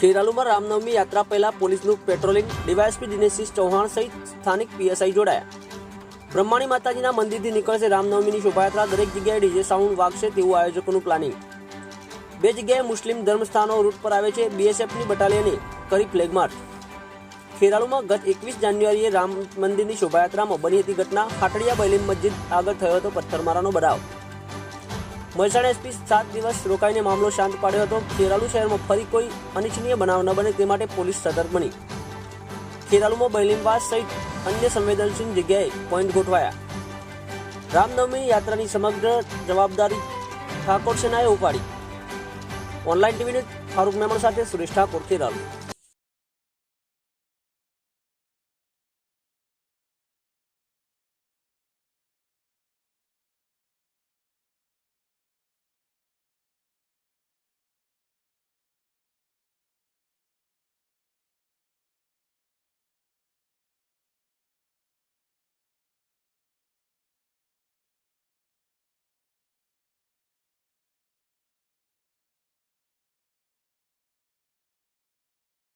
ખેરાલુમાં રામનવમી યાત્રા પહેલા પોલીસનું પેટ્રોલિંગ, ડીવાયએસપી દિનેશસિંહ ચૌહાણ સહિત સ્થાનિક પીએસઆઈ જોડાયા. બ્રહ્માણી માતાજીના મંદિરથી નીકળશે રામનવમીની શોભાયાત્રા, દરેક જગ્યાએ ડીજે સાઉન્ડ વાગશે તેવું આયોજકોનું પ્લાનિંગ. બે જગ્યાએ મુસ્લિમ ધર્મસ્થાનો રૂટ પર આવે છે બીએસએફની બટાલિયને કરી ફ્લેગ માર્ચ. ખેરાલુમાં ગત એકવીસ જાન્યુઆરીએ રામ મંદિરની શોભાયાત્રામાં બની હતી ઘટના. ખાટડિયા બૈલીમ મસ્જિદ આગળ થયો હતો પથ્થરમારાનો બનાવ. મહેસાણા એસપી સાત દિવસ રોકાઈને મામલો શાંત પાડ્યો હતો. ખેરાલુ શહેરમાં ફરી કોઈ અનિચ્છનીય બનાવ ન બને તે માટે પોલીસ સતર્ક બની. ખેરાલુમાં બૈલીમવાસ સહિત અન્ય સંવેદનશીલ જગ્યાએ પોઈન્ટ ગોઠવાયા. રામનવમી યાત્રાની સમગ્ર જવાબદારી ઠાકોર સેનાએ ઉપાડી. ઓનલાઈન ટીવીને ફારૂક મેમણ સાથે સુરેશ ઠાકોર, ખેરાલુ.